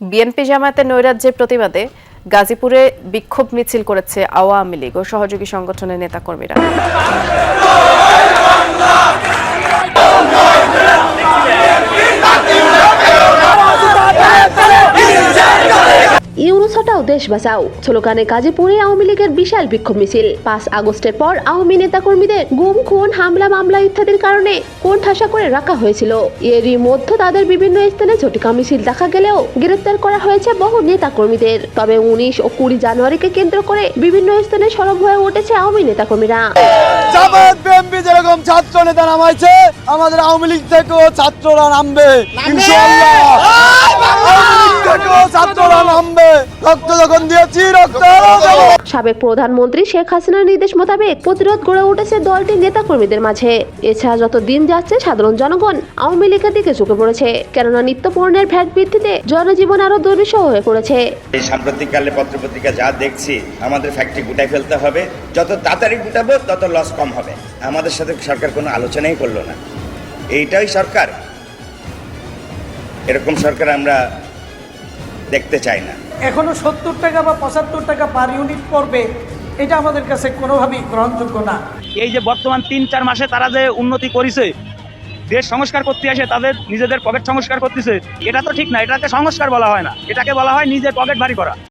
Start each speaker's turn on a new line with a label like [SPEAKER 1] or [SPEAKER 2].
[SPEAKER 1] BNP জামায়াতের নৈরাজ্যের প্রতিবাদে গাজীপুরে বিক্ষোভ মিছিল করেছে আওয়ামী লীগ ও সহযোগী সংগঠনের নেতাকর্মীরা।
[SPEAKER 2] হটাও দেশ বাঁচাও। স্লোগানে গাজীপুরে আওয়ামী লীগের বিশাল বিক্ষোভ মিছিল। পাঁচ আগস্টের পর আওয়ামী নেতাকর্মীদের গুম খুন হামলা মামলা ইত্যাদির কারণে কোন ঠাসা করে রাখা হয়েছিল। এরই মধ্যে তাদের বিভিন্ন স্থানে ঝটিকা মিছিল দেখা গেলেও গ্রেপ্তার করা হয়েছে বহু নেতাকর্মীদের। তবে উনিশ ও কুড়ি জানুয়ারিকে কেন্দ্র করে বিভিন্ন স্থানে সরব হয়ে উঠেছে আওয়ামী নেতাকর্মীরা।
[SPEAKER 3] যেরকম ছাত্র নেতা নামাইছে আমাদের আওয়ামী লীগ থেকেও ছাত্ররা নামবে ইনশাআল্লাহ। ছাত্ররা নামবে। রক্ত যখন দিয়েছি রক্ত
[SPEAKER 2] সাবেক প্রধানমন্ত্রী শেখ হাসিনার নির্দেশ মোতাবেক প্রতিরোধ গড়ে উঠেছে দলটির নেতাকর্মীদের মাঝে। এছাড়া যত দিন যাচ্ছে সাধারণ জনগণ আওয়ামী লীগের দিকে ঝুঁকে পড়েছে। কেননা নিত্য পণ্যের ভ্যাট বৃদ্ধিতে জনজীবন আরও দুর্বিষহ হয়ে পড়েছে।
[SPEAKER 4] এই সাম্প্রতিককালে পত্রপত্রিকা যা দেখছি আমাদের ফ্যাক্টরি গুটাই ফেলতে হবে। যত তাড়াতাড়ি গুটাবো তত লস কম হবে। আমাদের সাথে সরকার কোনো আলোচনাই করল না। এইটাই সরকার। এরকম সরকার আমরা দেখতে চাই না।
[SPEAKER 5] এখনও সত্তর টাকা বা পঁচাত্তর টাকা পার ইউনিট পড়বে এটা আমাদের কাছে কোনোভাবেই গ্রহণযোগ্য না।
[SPEAKER 6] এই যে বর্তমান তিন চার মাসে তারা যে উন্নতি করেছে দেশ সংস্কার করতে আসে তাদের নিজেদের পকেট সংস্কার করতেছে এটা তো ঠিক না এটাকে সংস্কার বলা হয় না এটাকে বলা হয় নিজের পকেট ভারী করা।